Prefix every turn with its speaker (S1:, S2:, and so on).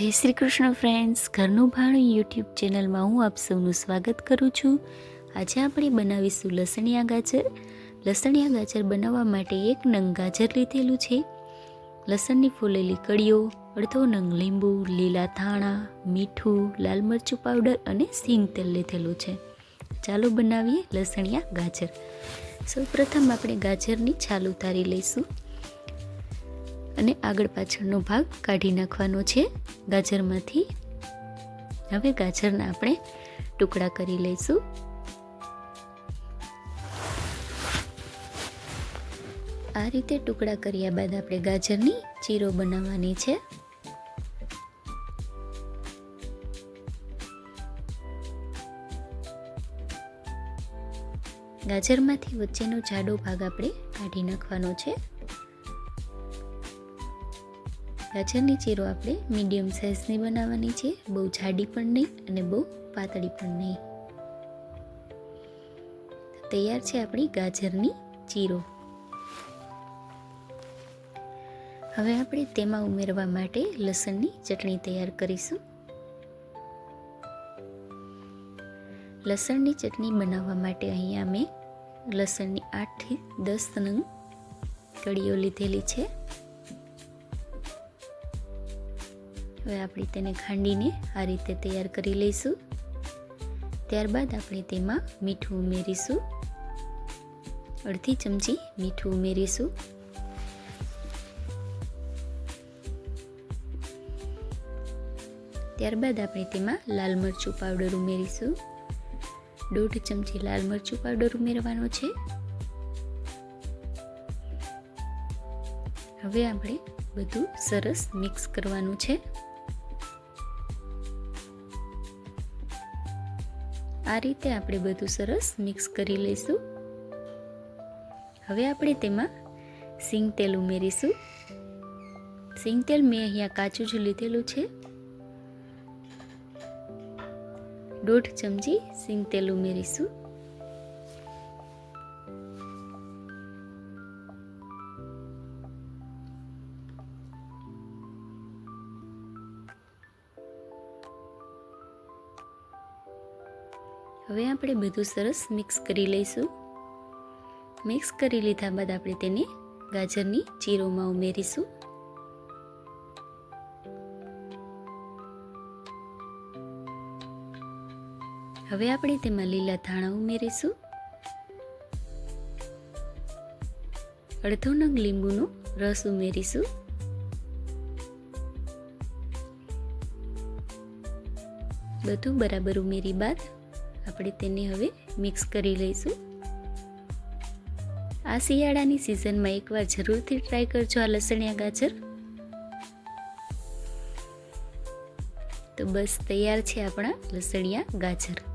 S1: જય શ્રી કૃષ્ણ ફ્રેન્ડ્સ ઘરનું ભાણું યુટ્યુબ ચેનલમાં હું આપ સૌનું સ્વાગત કરું છું. આજે આપણે બનાવીશું લસણિયા ગાજર. લસણિયા ગાજર બનાવવા માટે એક નંગ ગાજર લીધેલું છે. લસણની ફૂલેલી કળીઓ, અડધો નંગ લીંબુ, લીલા ધાણા, મીઠું, લાલ મરચું પાવડર અને સિંગ તેલ લીધેલું છે. ચાલો બનાવીએ લસણિયા ગાજર. સૌપ્રથમ આપણે ગાજરની છાલ ઉતારી લઈશું. અને આગળ પાછળનો ભાગ કાઢી નાખવાનો છે ગાજરમાંથી. હવે ગાજરના આપણે ટુકડા કરી લઈશું. આ રીતે ટુકડા કર્યા બાદ આપણે ગાજરની ચીરો બનાવવાની છે. ગાજરમાંથી વચ્ચેનો જાડો ભાગ આપણે કાઢી નાખવાનો છે. ગાજરની ચીરો આપણે મીડિયમ સાઇઝની બનાવવાની છે. બહુ જાડી પણ નહીં અને બહુ પાતળી પણ નહીં. તૈયાર છે આપણી ગાજરની ચીરો. હવે આપણે તેમાં ઉમેરવા માટે લસણની ચટણી તૈયાર કરીશું. લસણની ચટણી બનાવવા માટે અહીંયા મેં લસણની આઠથી દસ નંગ કળીઓ લીધેલી છે. હવે આપણે તેને ખાંડીને આ રીતે તૈયાર કરી લઈશું. ત્યારબાદ આપણે તેમાં મીઠું ઉમેરીશું. અડધી ચમચી મીઠું ઉમેરીશું. ત્યારબાદ આપણે તેમાં લાલ મરચું પાવડર ઉમેરીશું. દોઢ ચમચી લાલ મરચું પાવડર ઉમેરવાનો છે. હવે આપણે બધું સરસ મિક્સ કરવાનું છે. આ રીતે આપણે બધું સરસ મિક્સ કરી લઈશું. હવે આપણે તેમાં સિંગ તેલ ઉમેરીશું. સિંગ તેલ મેં અહીંયા કાચું જ લીધેલું છે. દોઢ ચમચી સિંગ તેલ ઉમેરીશું. હવે આપણે બધું સરસ મિક્સ કરી લઈશું. મિક્સ કરી લીધા બાદ આપણે તેને ગાજરની ચીરોમાં ઉમેરીશું. હવે આપણે તેમાં લીલા ધાણા ઉમેરીશું. અડધો નંગ લીંબુનો રસ ઉમેરીશું. બધું બરાબર ઉમેરી બાદ આપણે તેને હવે મિક્સ કરી લઈશું. આ શિયાળાની સિઝનમાં એકવાર જરૂરથી ટ્રાય કરજો આ લસણિયા ગાજર. તો બસ તૈયાર છે આપણા લસણિયા ગાજર.